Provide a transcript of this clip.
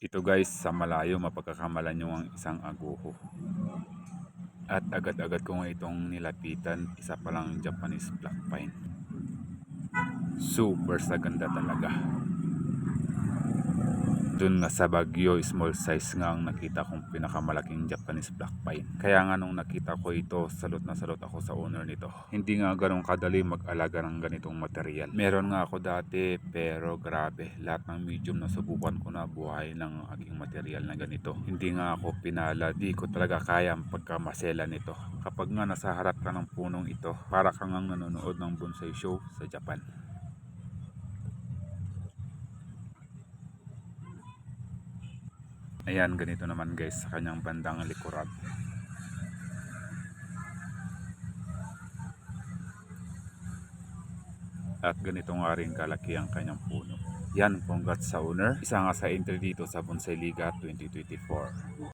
Ito guys, sa malayo mapagkakamalan nyo ang isang aguho. At agad-agad ko nga itong nilapitan, isa pa lang Japanese black pine. Super sa ganda talaga. Doon nga sa Baguio, small size nga ang nakita kong pinakamalaking Japanese black pine. Kaya nga nung nakita ko ito, salot na salot ako sa owner nito. Hindi nga ganun kadali mag-alaga ng ganitong material. Meron nga ako dati, pero grabe, lahat ng medium na subukan ko na buhay ng aking material na ganito. Hindi nga ako pinala, di ko talaga kaya ang pagkamasela nito. Kapag nga nasa harap ka ng punong ito, para kang ang nanonood ng bonsai show sa Japan. Ayan, ganito naman guys sa kanyang bandang likuran. At ganito nga rin kalaki ang kanyang puno. Yan, congrats sa owner. Isa nga sa entry dito sa Bonsai Liga 2024.